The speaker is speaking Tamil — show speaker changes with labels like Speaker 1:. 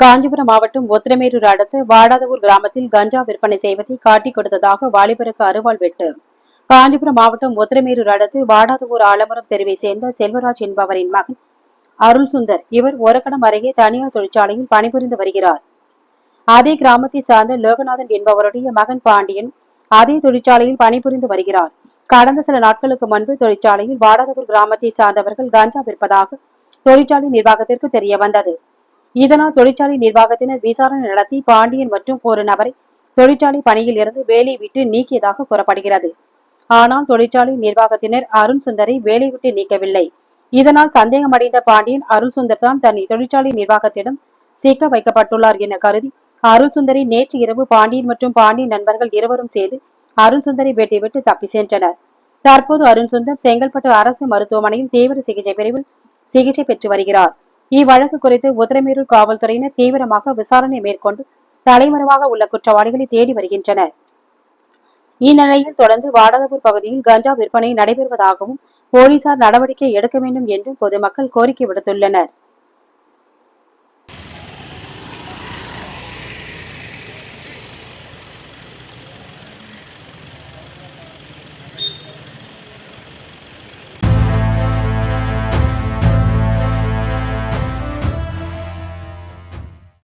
Speaker 1: காஞ்சிபுரம் மாவட்டம் ஒத்திரமேரூர் அடுத்து வாடாதவூர் கிராமத்தில் கஞ்சா விற்பனை செய்வதை காட்டிக் கொடுத்ததாக வாலிபருக்கு அருவாள் வெட்டு. காஞ்சிபுரம் மாவட்டம் ஒத்திரமேரூர் அடுத்து வாடாதவூர் ஆலமரம் தெருவை சேர்ந்த செல்வராஜ் என்பவரின் மகன் அருள் சுந்தர். இவர் ஒரக்கடம் அருகே தனியார் தொழிற்சாலையில் பணிபுரிந்து வருகிறார். அதே கிராமத்தை சார்ந்த லோகநாதன் என்பவருடைய மகன் பாண்டியன் அதே தொழிற்சாலையில் பணிபுரிந்து வருகிறார். கடந்த சில நாட்களுக்கு முன்பு தொழிற்சாலையில் வாடாதவூர் கிராமத்தை சார்ந்தவர்கள் கஞ்சா விற்பதாக தொழிற்சாலை நிர்வாகத்திற்கு தெரிய வந்தது இதனால் தொழிற்சாலை நிர்வாகத்தினர் விசாரணை நடத்தி பாண்டியன் மற்றும் ஒரு நபரை தொழிற்சாலை பணியில் இருந்து வேலை விட்டு நீக்கியதாக கூறப்படுகிறது. ஆனால் தொழிற்சாலை நிர்வாகத்தினர் அருண் சுந்தரை வேலை விட்டு நீக்கவில்லை. இதனால் சந்தேகமடைந்த பாண்டியன் அருள் சுந்தர் தான் தன்னை தொழிற்சாலை நிர்வாகத்திடம் சிக்க வைக்கப்பட்டுள்ளார் என கருதி அருள் சுந்தரி நேற்று இரவு பாண்டியன் மற்றும் பாண்டியன் நண்பர்கள் இருவரும் சேர்ந்து அருண் சுந்தரை வெட்டிவிட்டு தப்பி சென்றனர். தற்போது அருண் சுந்தர் செங்கல்பட்டு அரசு மருத்துவமனையில் தீவிர சிகிச்சை பிரிவில் சிகிச்சை பெற்று வருகிறார். இவ்வழக்கு குறித்து உத்தரமேரூர் காவல்துறையினர் தீவிரமாக விசாரணை மேற்கொண்டு தலைமறைவாக உள்ள குற்றவாளிகளை தேடி வருகின்றனர். இந்நிலையில் தொடர்ந்து வாடாதபூர் பகுதியில் கஞ்சா விற்பனை நடைபெறுவதாகவும் போலீசார் நடவடிக்கை எடுக்க வேண்டும் என்றும் பொதுமக்கள் கோரிக்கை விடுத்துள்ளனர்.